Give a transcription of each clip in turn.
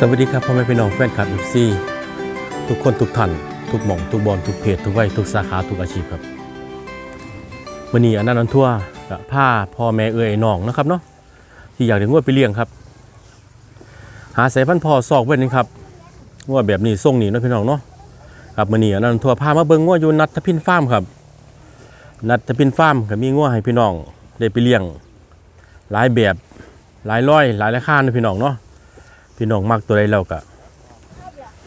สวัสดีครับพ่อแม่พี่น้องแฟนคลับเอฟซีทุกคนทุกท่านทุกหม่องทุกบอลทุกเพจทุกวัยทุกสาขาทุกอาชีพครับวันนี้อันต์นันทั่วกับผ้าพ่อแม่เอือยน้องนะครับเนาะที่อยากได้งวดไปเลี้ยงครับ หาสายพันธุ์พ่อซอกเว้นนี่ครับงวดแบบนี้ทรงนี้นะพี่น้องเนาะครับวันนี้อันนั้นทั่วพามาเบิ่งงวดอยู่นัดทพินฟาร์มครับ นัดทพินฟาร์มก็มีงวดให้พี่น้องได้ไปเลี้ยง หลายแบบหลายร้อยหลายราคาเนาะพี่น้องเนาะ พี่น้องมักตัวใดแล้วก็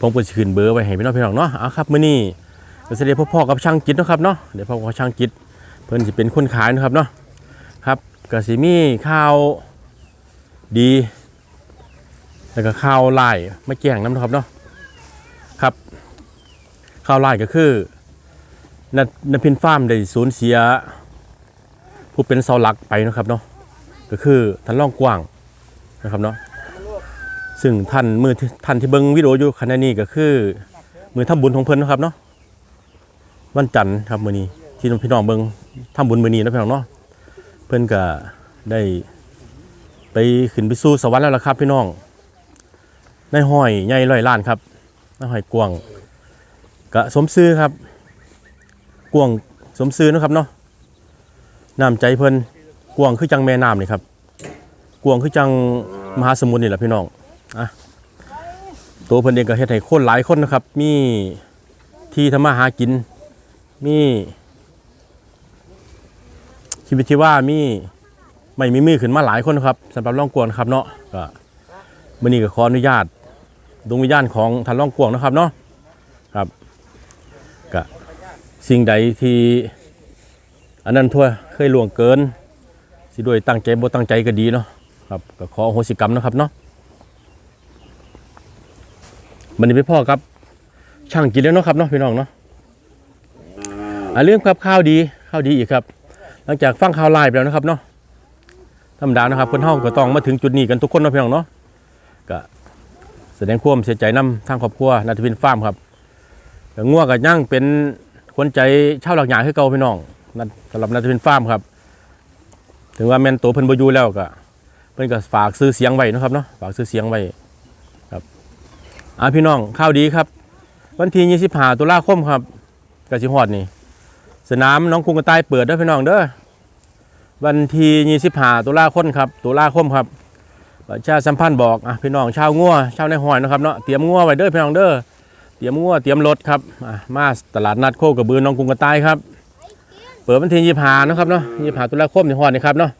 ผมก็สิขึ้นเบอร์ไว้ให้พี่น้องพี่น้องเนาะเอาครับมื้อนี้ก็สิได้พบพ่อกับช่างจิตนะครับเนาะเดี๋ยวพ่อกับช่างจิต เพิ่นสิเป็นคนขายนะครับเนาะครับก็สิมีข้าวดี แล้วก็ข้าวไล่ไม่แกงน้ำนะครับเนาะครับข้าวไล่ก็คือนันพินฟาร์มได้สูญเสีย ผู้เป็นเสาหลักไปนะครับเนาะก็คือท่านร่องกว้างนะครับเนาะ ซึ่งท่านมือท่านที่เบิ้งวิดีโออยู่ขณะนี้ก็คือ มือทำบุญของเพิ่นนะครับเนาะวันจันทร์ครับมือนี้ที่พี่น้องเบิ้งทำบุญมือนี้นะพี่น้องเนาะเพิ่นก็ได้ ไปขึ้นไปสู่สวรรค์แล้วล่ะครับ พี่น้องในห้อยใหญ่ร้อยล้านครับในห้อยกวางก็สมซื้อครับ กวางสมซื้อนะครับเนาะน้ำใจเพิ่นกวางคือจังแม่น้ำนี่ครับกวางคือจังมหาสมุทรนี่แหละพี่น้อง ตัวเพิ่นเองก็เฮ็ดให้คนหลายคนนะครับ มีที่ทำมาหากิน มีชีวิตที่ว่ามีไม่มีมือขึ้นมาหลายคนนะครับสำหรับร่องกวงนะครับเนาะก็มื้อนี้ก็ขออนุญาตดวงวิญญาณของท่านร่องกวงนะครับเนาะครับก็สิ่งใดที่อันนั้นทั่วเคยล่วงเกิน สิด้วยตั้งใจบ่ตั้งใจก็ดีเนาะครับก็ขออโหสิกรรมนะครับเนาะ มันนี้ไปพ่อครับ ช่างกินแล้วเนาะครับเนาะพี่น้องเนาะอ่าเรื่องครับข้าวดีข้าวดีอีกครับ หลังจากฟังข่าวไลน์ไปแล้วนะครับเนาะธรรมดานะครับเพิ่นเฮาก็ต้องมาถึงจุดนี้กันทุกคนเนาะพี่น้องเนาะก็แสดงความเสียใจนํทางครอบครัวนาทวินฟาร์มครับก็งัวก็ยังเป็นคนใจเช่าหลักหยาคือเก่าพี่น้องนั่นสำหรับนาทวินฟาร์มครับ ถึงว่าแมนตัวเพิ่นบ่อยู่แล้วก็เพิ่นก็ฝากซื้อเสียงไว้นะครับเนาะฝากซื้อเสียงไว้ อ่าพี่น้องข้าวดีครับ วันที่25ตุลาคมครับกสิฮอดนี่สนามน้องกรุงกระต่ายเปิดเด้อพี่น้องเด้อวันที่25ตุลาคมครับตุลาคมครับประชาสัมพันธ์บอกอะพี่น้องชาวงัวชาวในหอยนะครับเนาะเตรียมงัวไว้เด้อพี่น้องเด้อเตรียมงัวเตรียมรถครับอะมาตลาดนัดโคกระบือน้องกรุงกระต่ายครับ เปิดวันที่25นะครับเนาะ25ตุลาคมที่ฮอดนี่ครับเนาะ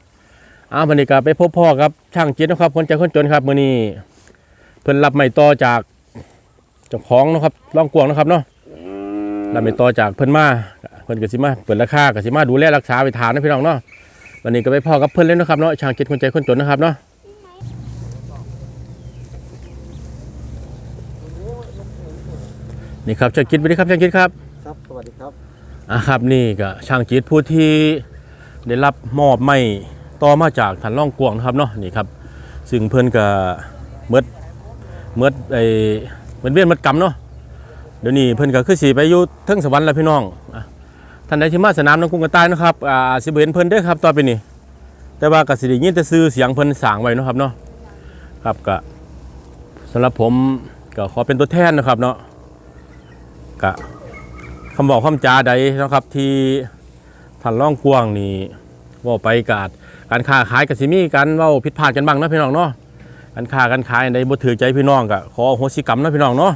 อ้าววันนี้ก็ไปพบพ่อครับช่างเจิตนะครับคนใจคนจนครับมื้อนี้เพิ่นรับไม้ต่อจาก เจ้าของเนาะครับร่องกวางเนาะครับเนาะรับไปต่อจากเพิ่นมาเพิ่นก็สิมาเปิดราคาก็สิมาดูแลรักษาไปทานนะพี่น้องเนาะวันนี้ก็ไปพ่อกับเพิ่นเล่นนาะครับเนาะช่างคิดคนใจคนจนนะครับเนาะนี่ครับช่างคิดสวัสดีครับช่างคิดครับครับสวัสดีครับอะครับนี่ก็ช่างคิดผู้ที่ได้รับมอบไม้ต่อมาจากท่านร่องกวางนะครับเนาะนี่ครับ ซึ่งเพิ่นก็เมดเมดไอ้ เมดเวียนเมดกรรมเนาะเดี๋ยวนี้เพิ่นก็คือสิไปอยู่เทิงสวรรค์แล้วพี่น้องท่านใดที่มาสนามน้องกรุงกระต่ายนะครับอ่าสิบเห็นเพิ่นเด้อครับต่อไปนี้แต่ว่าก็สิได้ยินแต่ชื่อเสียงเพิ่นสางไว้นะครับเนาะครับก็สำหรับผมก็ขอเป็นตัวแทนนะครับเนาะก็คำบอกคำจาใดนะครับที่ท่านร่องกวางนี่ว่าไปกาดการค้าขายก็สิมีการเว้าผิดพลาดกันบ้างนะพี่น้องเนาะ การค้าการขายในบ่ถือใจพี่น้องก็ขออโหสิกรรมนะพี่น้องเนาะ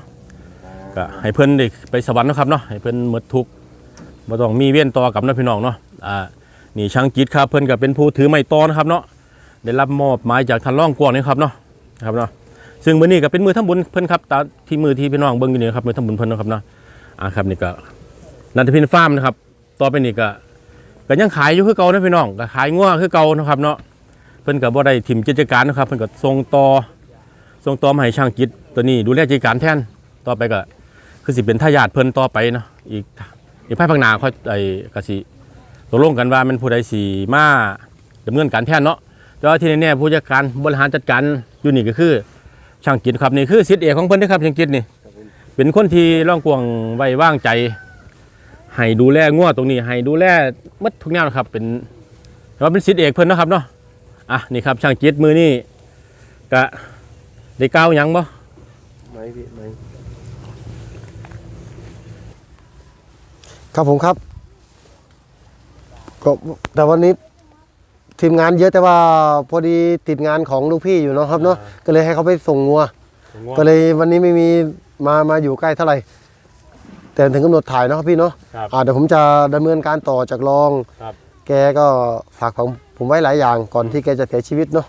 ก็ให้เพิ่นได้ไปสวรรค์เนาะครับเนาะให้เพิ่นหมดทุกข์บ่ต้องมีเวียนต่อกับเนาะพี่น้องเนาะอ่านี่ช่างจิตครับเพิ่นก็เป็นผู้ถือไม้ต่อนะครับเนาะได้รับมอบหมายจากท่านรองกวางนี่ครับเนาะครับเนาะซึ่งมื้อนี้ก็เป็นมือทำบุญเพิ่นครับตามที่มือที่พี่น้องเบิ่งอยู่นี่ครับมือทำบุญเพิ่นเนาะครับเนาะอ่าครับนี่ก็นันทพินฟาร์มนะครับต่อไปนี่ก็ก็ยังขายอยู่คือเก่านะพี่น้องก็ขายงัวคือเก่านะครับเนาะเพิ่นก็บ่ได้ถิ่มกิจการนะครับเพิ่นก็ส่งต่อส่งต่อมาให้ช่างจิตตัวนี้ดูแลกิจการแทนต่อไปก็คือสิเป็นทายาทเพิ่นต่อไปเนาะอีกอีกภายภาคหน้าค่อยไอ้กสิตกลงกันว่ามันผู้ใดสิมาดำเนินการแทนเนาะแต่ว่าที่แน่ๆผู้จัดการบริหารจัดการอยู่นี่ก็คือช่างจิตครับนี่คือสิทธิ์เอกของเพิ่นเด้อครับช่างจิตนี่เป็นคนที่ร่องกวงไว้วางใจให้ดูแลงัวตรงนี้ให้ดูแลหมดทุกแนวนะครับเป็นเราเป็นสิทธิ์เอกเพิ่นนะครับเนาะ อะนี่ครับช่างจิตมือนี่กะได้ก้าวหยังบ่ไม่พี่ไม่ครับผมครับก็แต่วันนี้ทีมงานเยอะแต่ว่าพอดีติดงานของลูกพี่อยู่เนาะครับเนาะก็เลยให้เขาไปส่งงัว ก็เลยวันนี้ไม่มีมามาอยู่ใกล้เท่าไหร่ แต่ถึงกำหนดถ่ายเนาะครับพี่เนาะครับอ่าเดี๋ยวผมจะดำเนินการต่อจากรองครับแกก็ฝากผม ผมไว้หลายอย่างก่อนที่แกจะเสียชีวิตเนาะ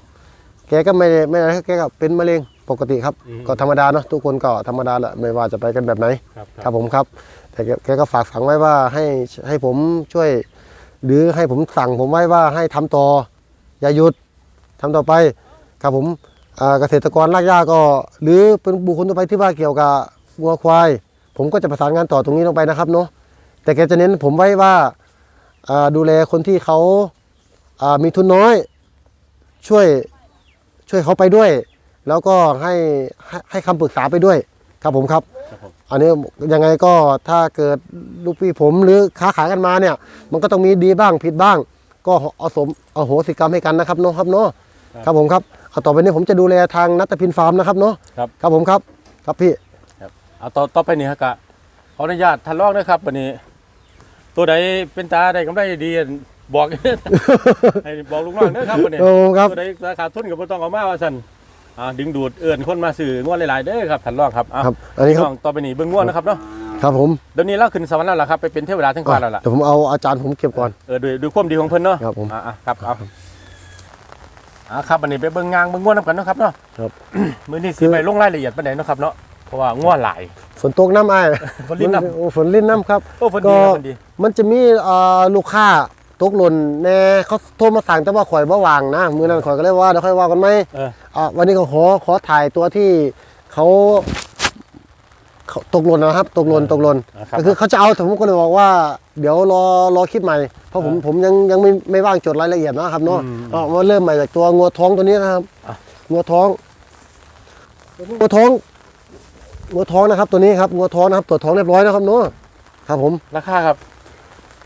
แกก็ไม่ได้ไม่ได้แกก็เป็นมะเร็งปกติครับ อืมก็ธรรมดาเนาะทุกคนก็ธรรมดาแหละไม่ว่าจะไปกันแบบไหนครับครับผมครับ แต่แกแกก็ฝากฝังไว้ว่าให้ให้ผมช่วย หรือให้ผมสั่งผมไว้ว่าให้ทำต่ออย่าหยุดทำต่อไปครับผมอ่าเกษตรกรรากหญ้าก็ หรือเป็นบุคคลต่อไปที่ว่าเกี่ยวกับวัวควาย ผมก็จะประสานงานต่อตรงนี้ลงไปนะครับเนาะแต่แกจะเน้นผมไว้ว่า อ่าดูแลคนที่เขาอ่า มีทุนน้อยช่วยช่วยเขาไปด้วย แล้วก็ให้ให้ให้คำปรึกษาไปด้วยครับผมครับครับผมอันนี้ยังไงก็ถ้าเกิดลูกพี่ผมหรือค้าขายกันมาเนี่ย มันก็ต้องมีดีบ้างผิดบ้าง ก็เอาสมเอาโหสิกรรมให้กันนะครับเนาะครับเนาะครับผมครับเอาต่อไปนี้ผมจะดูแลทางนัตพินฟาร์มนะครับเนาะครับครับผมครับครับพี่ครับเอาต่อต่อไปนี่ฮะกะขออนุญาตท่านรองนะครับวันนี้ ตัวใดเป็นตาใดกำไรดี บอก ให้บอกลูกน้องเด้อครับวันนี้โอ้ครับตัวใดราคาทุนก็บ่ต้องเอามาว่าซั่นอ่าดึงดูดเอื้อนคนมาซื้องวดหลายๆเด้อครับท่านรองครับอะครับอันนี้ครับ น้องต่อไปนี่เบิ่งงวดนะครับเนาะครับผมเดี๋ยวนี้เราขึ้นสวรรค์แล้วล่ะครับไปเป็นเทวดาทั้งฟ้าแล้วล่ะเดี๋ยวผมเอาอาจารย์ผมเก็บก่อน เออด้วยด้วยความดีของเพิ่นเนาะครับผมอ่าๆครับเอาอ่าครับอันนี้ไปเบิ่งงางเบิ่งงวดนํกันเนาะครับเนาะครับ มื้อนี้สิไปลงรายละเอียดปานใดเนาะครับเนาะเพราะว่างวดหลาย ฝนตกน้ำไอ้ายฝนลิ้นน้ำ โอ้ฝนลิ้นน้ำครับ โอ้เพิ่นดีครับก็เพิ่นดี มันจะมีเอ่อลูกค้า ตกหล่นแน่เขาโทรมาสั่งแต่ว่าข่อยบ่วางนะมือนั้นข่อยก็เลยว่าเดี๋ยวค่อยว่ากันไหมเออ อะวันนี้ก็ขอขอถ่ายตัวที่เขาเขาตกหล่นนะครับ ตกหล่นตกหล่นอ่าครับ ก็คือเขาจะเอาแต่ผมก็เลยบอกว่า เดี๋ยวรอรอคลิปใหม่เพราะผมอ่าผมยังยังไม่ไม่ว่างจดรายละเอียดนะครับเนาะอืมก็มาเริ่มใหม่จากตัวงัวท้องตัวนี้นะครับอะงัวท้องงัวท้องงัวท้องนะครับตัวนี้ครับงัวท้องนะครับตรวจท้องเรียบร้อยนะครับเนาะครับผม ราคาครับ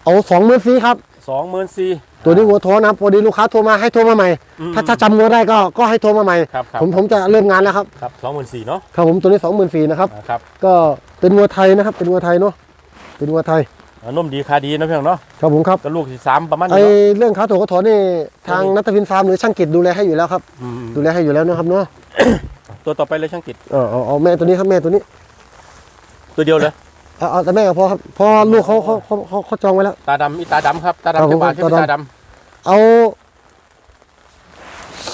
เอาสองหมื่นฟรีครับ 24,000ตัวนี้งัวท้องนะครับพอดีลูกค้าโทรมาให้โทรมาใหม่ อืมถ้าถ้าจำงัวได้ก็ก็ให้โทรมาใหม่ ครับครับ ผมผมจะเริ่มงานแล้วครับครับ24,000เนาะครับผมตัวนี้สองหมื่นฟรีนะครับอ่าครับก็เป็นงัวไทยนะครับ เป็นงัวไทยเนาะเป็นงัวไทยอ่านมดีคาดีนะพี่น้องเนาะครับผมครับ ก็ลูกที่สามประมาณไอนี้เนาะ เรื่องขาโถกระถอนนี่ทางนัตพินฟาร์มหรือช่างกิจดูแลให้อยู่แล้วครับ อืมดูแลให้อยู่แล้วนะครับเนาะตัวต่อไปเลยช่างกิจ เออเอาเอาแม่ตัวนี้ครับแม่ตัวนี้ตัวเดียวเลย เอาเอาแต่แม่ก็พอครับเพอลูกเขาเขาเขาเขาเขาจองไว้แล้ว ตาดำอีตาดำครับ ตาครับดำผมจะบานที่เป็นตาดำ ตาดเอา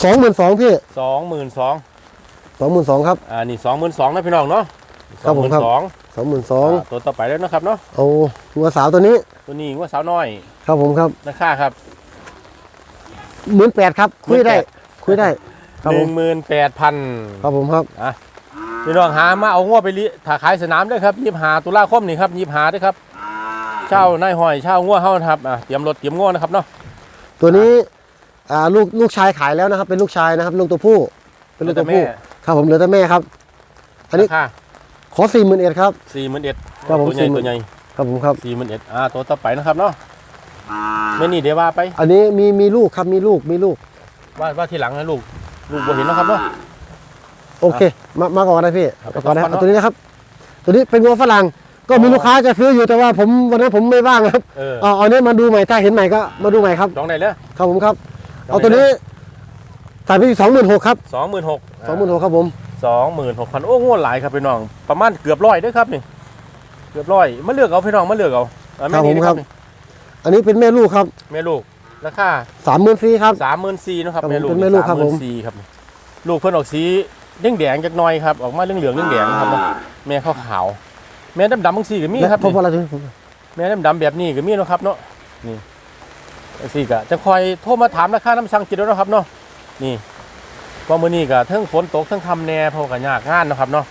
สองหมื่นสองพี่ำสองหมื่นสองสองหมื่นสองครับ อ่านี่สองหมื่นสองนะพี่น้องเนาะครับผมครับ สองสองหมื่นสองตัวต่อไปแล้วนะครับเนาะเอางัวสาวตัวนี้ตัวนี้ว่าสาวน้อยครับผมครับราคาครับ หมื่นแปดครับคุยได้คุยได้ ครับหผนึ่มงหมื่นแปดพันครับผมครับ พี่น้องหามาเอาง้อไปลิถ้าขายสนามด้วยครับยิบหาตุลาคมนี่ครับยิบหาด้วยครับเช่านายหอยเช่าง้อเฮานะครับอะเตรียมรถเตรียมง้อนะครับเนาะตัวนี้อ่าลูกลูกชายขายแล้วนะครับ เป็นลูกชายนะครับลูกตัวผู้ เป็นลูกตัวผู้ครับผมเหลือแต่แม่ครับ อันนี้ราคาขอสี่หมื่นเอ็ดครับสี่หมื่นเอ็ดครับผมตัวใหญ่40,000ตัวใหญ่ครับผมครับสี่หมื่นเอ็ดอ่าตัวต่อไปนะครับเนาะไม่นี่เดี๋ยวว่าไป อันนี้มีมีลูกครับมีลูกมีลูกว่าว่าทีหลังนะลูก ลูกบ่เห็นนะครับเนาะ โอเค มามาก่อนนะพี่ครับมาก่อนนะครับเอาตัวนี้นะครับ ตัวนี้เป็นงัวฝรั่ง ก็มีอ๋อลูกค้าจะซื้ออยู่แต่ว่าผมวันนั้นผมไม่ว่างครับ เออ เอาเอาเนี้ยมาดูใหม่ถ้าเห็นใหม่ก็มาดูใหม่ครับจองได้เลยครับผมครับจองเอาตัวนี้ถ่ายไปสองหมื่นหกครับสองหมื่นหกสองหมื่นหกครับผมสองหมื่นหกพันโอ้งวดหลายครับพี่น้อง ประมาณเกือบร้อยเด้วยครับนี่ เกือบร้อยมาเลือกเอาพี่น้องมาเลือกเอาอะแม่นี่นะครับนี่อันนี้เป็นแม่ลูกครับ แม่ลูก ราคาสามหมื่นฟรีครับสามหมื่นสี่นาะครับครับผมแม่ลูกเป็นแม่ลูกครับผมสี่ครับ ลูกเพิ่นออกสี แดงแดงๆจักหน่อยครับ ออกมาเหลืองเหลืองๆแดงๆนะครับเนาะแม่ขาวขาวๆแม่ดำดำๆบางสีก็มีครับเพราะว่าอะไรถึงแม่ดำดำๆแบบนี้ก็มีเนาะครับเนาะนี่สี่ก็จะคอยโทรมาถามราคาน้ำสั่งกินแล้วเนาะครับเนาะนี่เพราะมื้อนี้ก็เทั้งฝนตกเทั้งคำแน่เพราะก็ยากงานเนาะครับเนาะ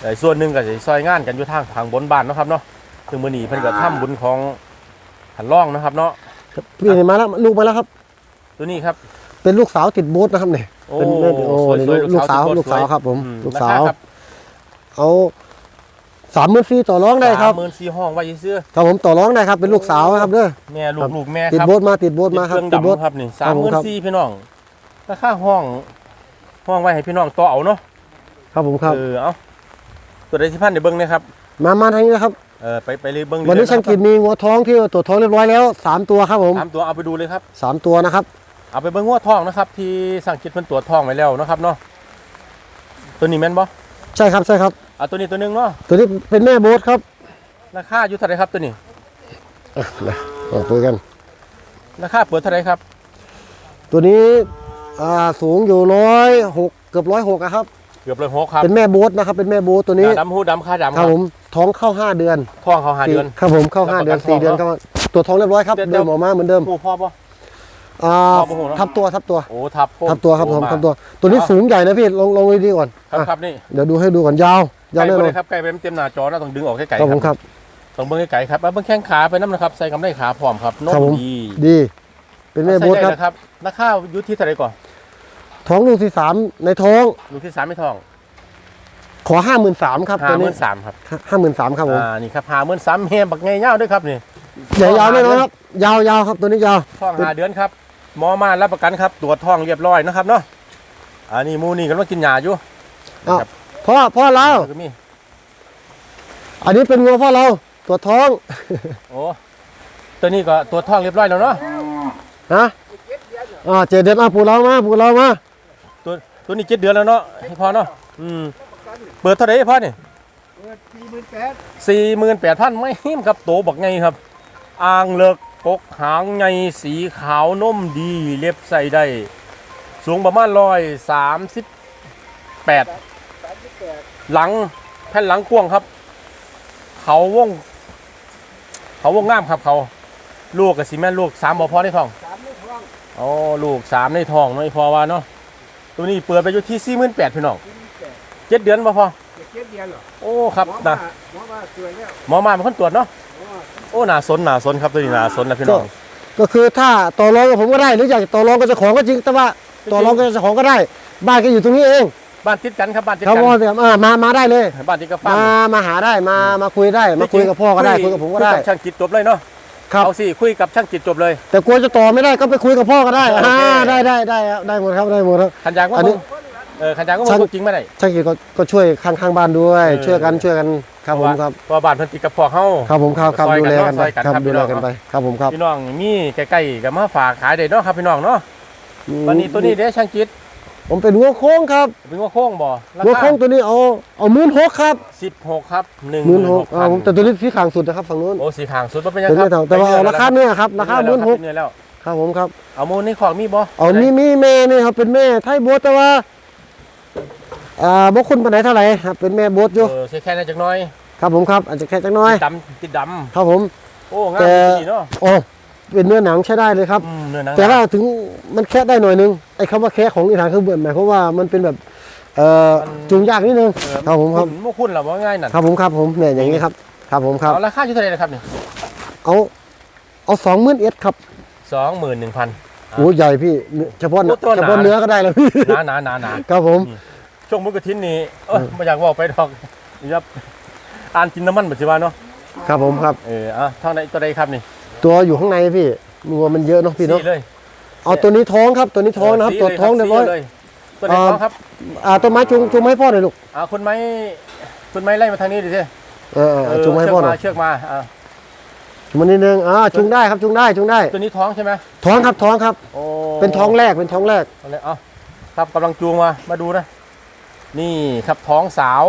แต่ส่วนหนึ่งก็สิซอยงานกันอยู่ทางทางบนบ้านเนาะครับเนาะซึ่งมื้อนี้เพิ่นก็ทำบุญของหันร่องนะครับเนาะพี่เห็นมาแล้วลูกมาแล้วครับ ตัวนี้ครับ เป็นลูกสาวติดบูธนะครับเนี่ยโอ้ เป็นแม่โอ้สวยนี่สวยลูกสาวติดลูกสาวสวยครับ ผมอืมลูกรสาควครับเอาสามหมื่นฟรีต่อร้องได้ครับสามหมื่นสี่ห้องไว้ซื้อครับผมต่อร้องได้ครับเป็นลูกสาวครับเด้อแม่ลูครักบลูกแม่ติดครับโบสมาติดโบสมาครับติดติดเคโบรื่สองดำครับนี่ครัสาบมผมหมื่นครับสี่พี่น้องราคาห้องห้องไว้ให้พี่น้องต่อเอาเนาะครับผมครับเออเอาตัวใดที่พันในเบิ้งนะครับ มามาทางนี้นะครับเออไปไปเลยเบิ้งวันนี้ช่างกิจมีงัวท้องที่ตรวจท้องเรียบร้อยแล้วสามตัวครับผมสามตัวเอาไปดูเลยครับสามตัวนะครับ เอาไปเบิ้งหัวทองนะครับ ที่สั่งกิจเพิ่นตรวจทองไว้แล้วนะครับเนาะตัวนี้แม่นบ่ใช่ครับใช่ครับ เอาตัวนี้ตัวหนึงเนาะตัวนี้เป็นแม่โบ๊ทครับราคาอยู่เท่าไหรครับตัวนี้ อะนะมาคุยกัน ราคาเปิดเท่าไหรครับตัวนี้อ่าสูงอยู่ร้อยหกเกือบร้อยหกครับ เกือบเลยหกครับเป็นแม่โบ๊ทนะครับ เป็นแม่โบ๊ทตัวนี้ดำหูดำค่าดำครับผมท้องเข้าห้าเดือนทองเขาหาเดือน ครับผมเข้าห้าเดือนแล้วประกันสี่เดือนทองเข้ามาตัวท้องเรียบร้อยครับเดี๋ยว เดิมออกมาเหมือนเดิม หูพ่อปะ อ่าพ่อบ่ฮู้เนอะ ทับตัวทับตัวโอ้ทับโค้งทับตัวครับผมโอ้าทับตัว ตัวนี้เอาสูงใหญ่นะพี่ลองลองดูดีก่อนครับอะครับนี่เดี๋ยวดูให้ดูก่อนยาวยาวไก่แน่ไปนอเลนยครับไก่ไปเต็มหน้าจอนะต้องดึงออกให้ไก่ครับผมครับ ต้องเบิ้งให้ไก่ครับเอาเบิ้งแข้งขาไปน้ำนะครับใส่กำไรขาพร้อมครับนครับมผม ดีดี เป็นแม่ใส่โบ๊ทได้ครับนะครับราคาอยู่ที่เท่าไหรก่อนท้องลูกที่สามในท้องลูกที่สามไม่ทองขอห้าหมื่นสามครับห้าตัวหนี้มื่นสามครับห้าหมื่นสามครับผมอ่านี่ครับห้าหมื่นสามเฮมบักไงเง่าด้วยครับนี่ ใหญ่ยาวแน่นอนครับ ยาวยาวครับตัวนี้ยาว ท้องหาเดือนครับ หมอมารับประกันครับตรวจท้องเรียบร้อยนะครับเนาะอันนี้หมูนี่กำลังกินยาอยู่อ้าวครับพ่อพ่อเราก็มีอันนี้เป็นงัวพ่อเราตัวท้องโอ้ตัวนี้ก็ตรวจท้องเรียบร้อยแล้วเนาะฮะอ่าเจ็ดเดือนอะปูเรามาปูเรามาตัวตัวนี้เจ็ดเดือนแล้วเนาะให้พอเนาะอืมเปิดเท่าไหร่ให้พ่อนี่สี่หมื่นแปดพันไม่หิมครับโตบักไงครับอ่างเลิก ปกหางไงสีขาวนมดีเล็บใส่ได้ สูงประมาณร้อยสามสิบแปดหลังแผ่นหลังกว้างครับ เขาวง เขาวงงามครับเขา ลูกกับสีแม่นลูกสามบ่พอในท้องโอ้ลูกสามในท้องไม่พอว่าเนาะตัวนี้เปิดไปอยู่ที่สี่หมื่นแปดพี่น้องเจ็ดเดือนบ่พอเจ็ดเดือนเหรอโอ้ครับหมอนะมาหมอมาสวยแล้วหมอมาเป็นคนตรวจเนาะ โอ้หนาสนหนาสนครับตัวนี้หนาสนนะพี่น้องก็คือถ้าต่อรองกับผมก็ได้หรืออยากจะต่อรองกับเจ้าของก็จริงแต่ว่าต่อรองกับเจ้าของก็ได้ บ้านก็อยู่ตรงนี้เอง บ้านติดกันครับบ้านติดครับกันพ่ออ่ามามาได้เลยบ้านติดกับฟามาร์มมาหาได้มามาคุยได้ มาคุยกับพ่อก็ได้คุยกับผมก็ได้คุยช่างจิตจบเลยเนาะครับเอาสิคุยกับช่างจิตจบเลย แต่กลัวจะต่อไม่ได้ก็ไปคุยกับพ่อก็ได้โอเคอ่าได้ได้ได้ครับได้หมดครับได้หมดครับขันยางว่าอันนี้มึงเออขันยางก็ช่างมึงจริงไม่ได้ช่างกิจก็ก็ช่วยข้างข้างบ้านด้วยเออช่วยกันช่วยกัน ครับผมครับเพราะว่าบ้านเพิ่นติดกับพ่อเฮาครับผมครับครับซอยดูกันแลเนาะกันไปซอยกันครับครับดูแลพี่น้องกันไปครับผมครับพี่น้องมีใกล้ๆกับมาฝากขายได้เนาะครับพี่น้องเนาะวันนี้ตัวนี้เด้ช่างจิตผมเป็นหัวโค้งครับเป็นหัวโค้งบ่ราหัวคาโค้งตัวนี้เอาเอาหมื่นหกครับสิบหกครับหนึ่งหมื่นหกพัอ่าผมแต่ตัวนี้ที่ขางสุดนะครับฝั่งนู้นโอ้สีขางสุดบ่เป็นหยังตัวครันี้บแต่ว่าเอาราคาเนื้อครับราคาหมื่นหกเนื้อแล้วครับผมครับเอามูลนี่ของมีบ่เอามีมีแม่นี่ครับเป็นแม่ไทยโบสแต่ว่า อ่าบ่คุณปานไหนเท่าไหร่ครับเป็นแม่โบสอยู่เออใช้แค่นั้นจักหน้อยครับผมครับอาจจะแค่จักหน้อย ติดดำติดดครับผมำโอ้งามแต่ ดีเนาะโอ้เป็นเนื้อหนังใช้ได้เลยครับ อืมเนื้อหนังแต่ว่าถึงมันแค่ได้หน่อยนึงไอ้คำว่าแค่ของอีสานคือเบื่อหมายความว่ามันเป็นแบบเอ่อจูงยากนิดนึงเออครับผมครับณบ่คุณหรอว่าง่ายนั่นครับผมครับผมเนี่ยอย่างนี้ครับครับผมครับเอาราคาอยู่เท่าไหร่นะครับนี่เอาเอาสองหมื่นเอ็ดครับสองหมื่นหนึ่งพัน โอ้ใหญ่พี่เนื้อเฉพาะเนื้อโอ้ตัวหนา เฉพาะเนื้อก็ได้แล้วพี่ หนาหนาหนาหนา ครับผม ช่วงมุกกระทินนี่เออไม่อยากบอกไปดอกนี่ครับอ่านกินน้ำมันปัจจุบันเนาะครับผมครับ เอออะเท่าไหนตัวใดครับนี่ตัวอยู่ข้างในพี่งัวมันเยอะเนาะพี่เนาะสี่เลยเอาตัวนี้ท้องครับตัวนี้ท้องนะครับสี่ตัวลท้องเรียบร้อยสี่ลตัวไหนท้องครับอ่าต้นไม้จุงจุงไม้พ่อหน่อยลูกอ่าคุณไม้คุณไม้ไล่มาทางนี้ดิสิเออเออเออจุงไม้เชือกพ่อหน่มาอยเชือกมาอ่าจุงมานิดนึงอ่าจุงได้ครับจุงได้จุงได้ ตัวนี้ท้องใช่ไหมท้องครับท้องครับโอ้เป็นท้องแรกเป็นท้องแรกเอาเลยเอาครับกำลังจูงมามาดูนะ นี่ครับท้องสาว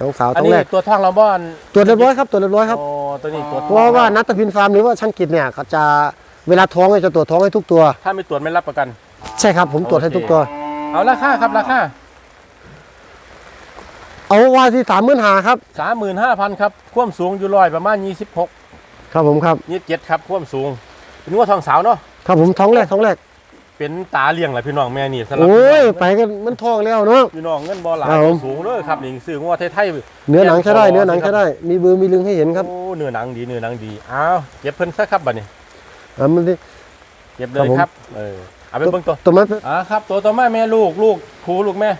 ท้องสาวอันท้องนี้แรกตัวท้องเราบ้านตรวจเรียบร้อยครับตรวจเรียบร้อยครับ โอ้ตัวนี้ตัวเพราะว่านัตพินฟาร์มหรือว่าช่างกิจเนี่ยเขาจะเวลาท้องเนี่ยจะตรวจท้องให้ทุกตัว ถ้าไม่ตรวจไม่รับประกัน ใช่ครับผมตรวจให้โอเคทุกตัว เอาราคาครับราคาเอาว่าที่สามหมื่นหาครับ สามหมื่นห้าพันครับความสูงอยู่ร้อยประมาณยี่สิบหกครับผมครับยี่สิบเจ็ดครับความสูงเป็นว่าทองสาวเนาะครับผมท้องแรกท้องแรก เป็นตาเลี้ยงแหละพี่น้องแม่นี่สำหรับโอ้ยพี่น้องไปกันมันท้องแล้วเนาะพี่น้องเงินบ่หลายครับผมสูงเลยครับนี่ซื้องัวไทยๆเนื้อหนังใช้ได้เนื้อหนังใช้ได้ มีเบือมีลึงให้เห็นครับโอ้เนื้อหนังดีเนื้อหนังดีอ้าวเก็บเพิ่นซะครับบัดนี้อ่ามันดิเก็บเลยครับผมครับเออเอาไปเบิ่งตัวตัวมันอ่าครับ ตัวต่อมาแม่ลูกลูกครูลูกแม่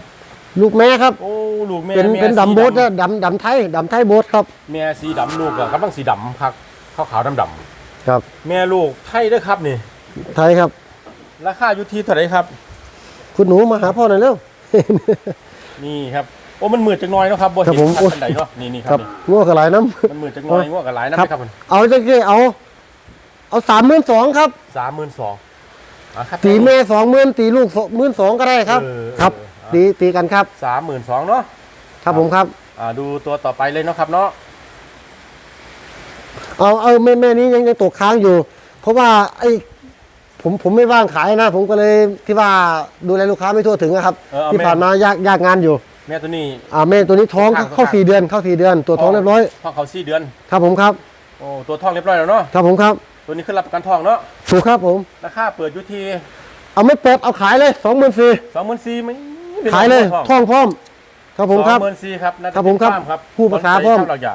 ลูกแม่ครับโอ้ลูกแม่เป็นแม่เป็นสีดำโบสนะดำดำไทยดำไทยโบสครับแม่สีดำลูกอะกำลังสีดำพักขาวขาวดำดำครับ แม่ลูกไทยเด้อครับนี่ ไทยครับ ราคาอยู่ที่เท่าไหร่ครับ คุณหนูมาหาพ่อหน่อยเร็ว นี่ครับ โอ้ มันมืดจังน้อยเนาะครับบ่ครับเห็นผมชัดโอ้ยปานใดเนาะ นี่นี่คครัรับบนี่งัวกระไหลน้มันมืดจังน้อยงวกกับหลายนะครับไหมครับผมำเอาจังกี้เอา เอาสามหมื่นสองครับ สามหมื่นสองอะครับ ตีแม่สองหมื่นตีลูกหมื่นสองก็ได้ครับเออครับ เออ ตีตีกันครับ สามหมื่นสองเนาะ ครับผมครับ อ่า ดูตัวต่อไปเลยเนาะครับเนาะ เอาเอาแม่แม่นี้ยังยังตกค้างอยู่ เพราะว่าไอ้ ผมผมไม่ว่างขายนะ ผมก็เลยที่ว่าดูแลลูกค้าไม่ทั่วถึงนะครับ เออเอาที่แม่ ผ่านมายากยากงานอยู่แม่ตัวนี้ อ่าแม่ตัวนี้ท้องข้างๆเข้าสี่เดือนเข้าสี่เดือน ตัวท้องเรียบร้อยท้องเขาสี่เดือน ครับผมครับโอ้ ตัวท้องเรียบร้อยแล้วเนาะ ครับผมครับตัวนี้ขึ้นรับประกันท้องเนาะ ถูกครับผม ราคาเปิดอยู่ที่เอาไม่เปิดเอาขายเลยสองหมื่นสี่สองหมื่นสี่ไม่ขายเลยท้องพร้อม ครับผมครับสองหมื่นสี่ครับน่าจะครับผมครับเป็นฟาครับผู้ภาษาพร้อมเช่าเราอย่า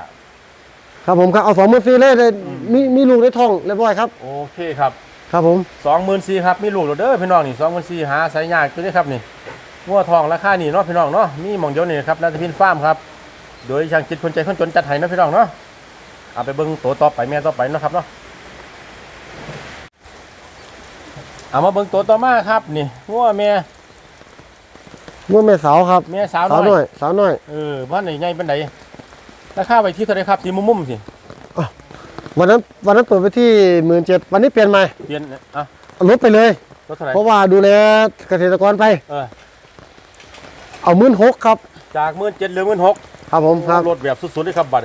ครับผมครับเอาสองหมื่นสี่เลยเลยมีมีลูกในท้องเรียบร้อยครับ โอเคครับ ครับผมสองหมื่นสี่ครับมีลูกแล้วเด้อพี่น้องนี่สองหมื่นสี่หาสายยากตัวนี้ครับนี่งัวทองราคานี่เนาะพี่น้องเนาะมีหมองเดียวนี่ครับนาจะพินฟาร์มครับโดยช่างจิตคนใจคนจนจัดให้เนาะพี่น้องเนาะเอาไปเบิ่งตัวต่อไปแม่ต่อไปเนาะครับเนาะเอามาเบิ่งตัวต่อมาครับนี่งัวแม่เมื่อแม่สาวครับแม่สาวสาวน้น้ออยยสาวน้อยเออบ้านไหนใหญ่บ้านไหนราคาไปที่เท่าไหรครับที่มุมๆสิ วันนั้นวันนั้นเปิดไปที่หมื่นเจ็ดวันนี้เปลี่ยนใหม่เปลี่ยนอะลดไปเลย รถเท่าไหร่เพราะว่าดูแลเกษตรกรไป เออ เอาหมื่นหกครับ จากหมื่นเจ็ดเหลือหมื่นหกครับผมครับรถแบบสุดๆเลยครับบัตร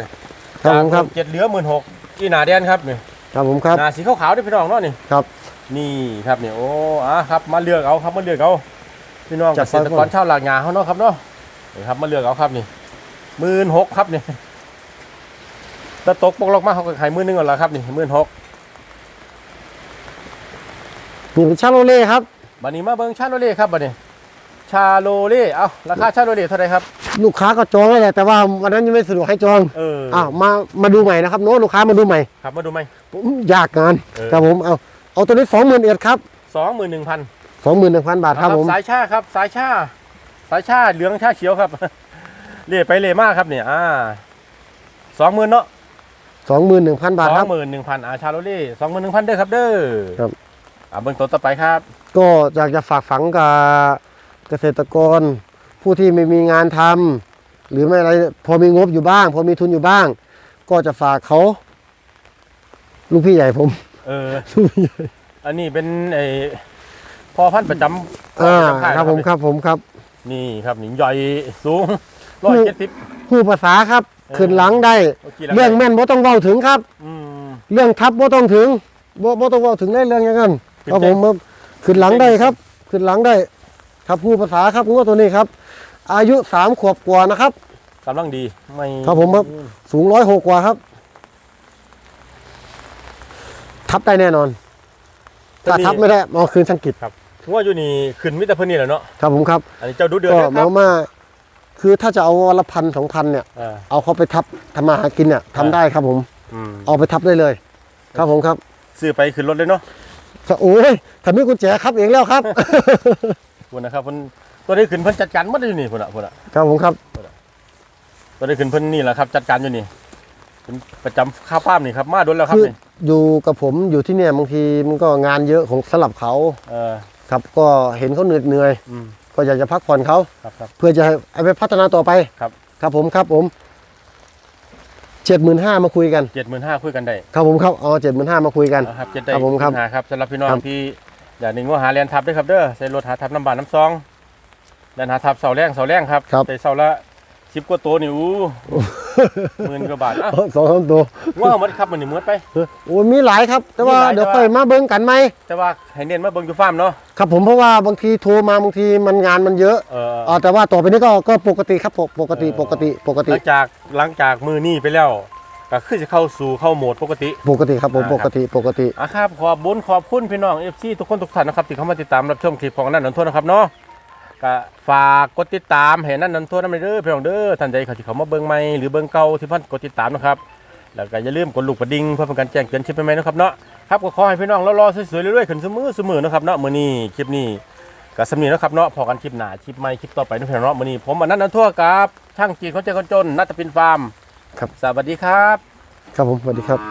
ครับผมครับเจ็ดเหลือหมื่นหกที่หนาแดนครับนี่ครับผมครับหนาสีขาวๆด้วยพี่น้องเนาะนี่ครับ นี่ครับนี่โอ้อะครับมาเลือกเอาครับมาเลือกเอาพี่น้องจัเกดษฟังตรกรชาวหลากงาเขาเนาะครับเนาะนี่ครับมาเลือกเอาครับนี่หมื่นหกครับนี่ ถ้าตกปกลงมาเขาก็ขายหมื่นหนึงก่อนละครับนี่หมื่นหกนี่เป็นชาโลเล่ครับบัดนี้มาเบิ้งชาโลเล่ครับบัดนี้ ชาโลเล่เอ้าราคาชาโลเล่เท่าไหรครับ ลูกค้าก็จองแล้วแหละแต่ว่าวันนั้นยังไม่สะดวกให้จองเอออ้าวมามาดูใหม่นะครับโน้ตลูกค้ามาดูใหม่ครับมาดูไหมผมอยากงานเออครับผมเอาเอาตัวนี้สองหมื่นเอ็ดครับสองหมื่นหนึ่งพันสองหมื่นหนึ่งพันบาทครับผมสายชาครับสายชาสายชาเหลืองชาเขียวครับเล่ไปเล่มากครับเนี่ยอ่าสองหมื่นเนาะ สองหมื่นหนึ่งพันบาทสอครังบหมื่นหนึ่งพันอาชาโรเล่สองหมื่นหนึ่งพันเด้อครับเด้อครับ อ่าเบื้องต้นต่อไปครับก็อยากจะฝากฝังกับเกษตรกร ผู้ที่ไม่มีงานทำหรือไม่อะไรพอมีงบอยู่บ้าง พอมีทุนอยู่บ้าง ก็จะฝากเขาลูกพี่ใหญ่ผม เอออันนี้เป็นไอพ่อพันธุ์ประจำอ่าประจำค่ายครับผมนะครับผมครับ นี่ครับนี่ใหญ่สูง ร้อยเจ็ดสิบ ผู้ภาษาครับเออขึ้นหลังได้เรื่องแม่นบ่ต้องเว้าถึงครับ อืม เรื่องทับบ่ต้องถึงบ่บ่ต้องเว้าถึงได้เรื่องอย่างนั้นขึ้นครับได้ผมครับขึ้นหลังได้ครับ ขึ้นหลังได้ ครับผู้ภาษาครับงัวตัวนี้ครับ อายุสามขวบกว่านะครับ กำลังดี ไม่ครับผมครับ สูงร้อยหกกว่าครับ ทับได้แน่นอน ถ้าทับไม่ได้เอาคืนช่างกิจว่าอยู่นี่ขึ้นมิตรเพื่นนี่แหละเนาะ ครับผมครับ อันนี้เจ้าดูเดือดก็เลยหคมารับยว่า คือถ้าจะเอาวันละพันสองพันเนี่ย เออ เอาเขาไปทับทำมาหากินเนี่ยทำได้ครับผม อืมเอาไปทับได้เลย ครับผมครับซื้อไปขึ้นรถเลยเนาะก็โอ้ยถ้ามีกุญแจครับเองแล้วครับ พุ่นนะครับเพิ่นตัวนี้ขึ้นเพิ่นจัดการหมดเลยอยู่นี่พุ่นอะพุ่นอะครับผมครับ ตัวนี้ขึ้นเพิ่นนี่แหละครับจัดการอยู่นี่เป็นประจำข้าวป้ามนี่ครับมาโดนแล้วครับคือนี่อยู่กับผมอยู่ที่เนี่ยบางทีมันก็งานเยอะของสลับเขาเออครับ ก็เห็นเขาเหนื่อยเหนื่อยอืม ก็อยากจะพักผ่อนเขาครับครับ เพื่อจะให้เอาไปพัฒนาต่อไปครับ ครับผมครับผมเจ็ดหมื่นห้ามาคุยกัน เจ็ดหมื่นห้าคุยกันได้ครับผมครับเอาเจ็ดหมื่นห้ามาคุยกัน นะครับเจ็ดได้ครับผมครับหาครับสำหรับพี่น้องครับ ที่อยากหนึ่งว่าหาเรียนทับด้วยครับเด้อใส่รถหาทับน้ำบานน้ำซองเดินหาทับเสาแรงเสาแรงครับครับ ใส่เสาละ สิบกว่าตัวนี่อู้หมื่นกว่าบาทอะสองสามตัวว่าหมดครับมันนี่หมดไปโอ้ยมีหลายครับ แต่ว่ามีหลายเดี๋ยวแต่ว่าค่อยมาเบิ้งกันไหมแต่ว่าให้เน้นมาเบิ่งอยู่ฟาร์มเนาะครับผมเพราะว่าบางทีโทรมาบางทีมันงานมันเยอะเอออ๋อแต่ว่าต่อไปนี้ก็ก็ปกติครับปกปกติเออปกติปกหติลังจากหลังจากมือนี่ไปแล้วก็คือจะเข้าสู่เข้าโหมดปกติ ปกติครับผมอ่าครับปกติปกติอะครับขอบบุญขอบคุณพี่น้องเอฟซีทุกคนทุกท่านนะครับที่เข้ามาติดตามรับชมคลิปของนั่นนันทวนนะครับเนาะ ก็ฝากกดติดตามเห็นนั่นนันทวนนั่นไปเด้อพี่น้องเด้อท่านใดเขาที่เขามาเบิ่งใหม่หรือเบิ่งเก่าที่เพันกดติดตามนะครับแล้วก็อย่าลืมกดลูกกระดิ่งเพื่อเป็นการแจ้งเตือนคลิปใหม่ๆนะครับเนาะครับก็ขอให้พี่น้องรอๆสวยๆเรื่อยๆขึ้นเสมอเสมอนะครับเนาะมื้อนี้คลิปนี้ก็สำนีนะครับเนาะพอกันคลิปหน้าคลิปใหม่คลิปต่อไปนะพี่น้องเนาะมื้อนี้ผมอนันต์นันทั่วกับช่างจีนคนใจคนจนนัตปินฟาร์มครับสวัสดีครับ ครับผมสวัสดีครับ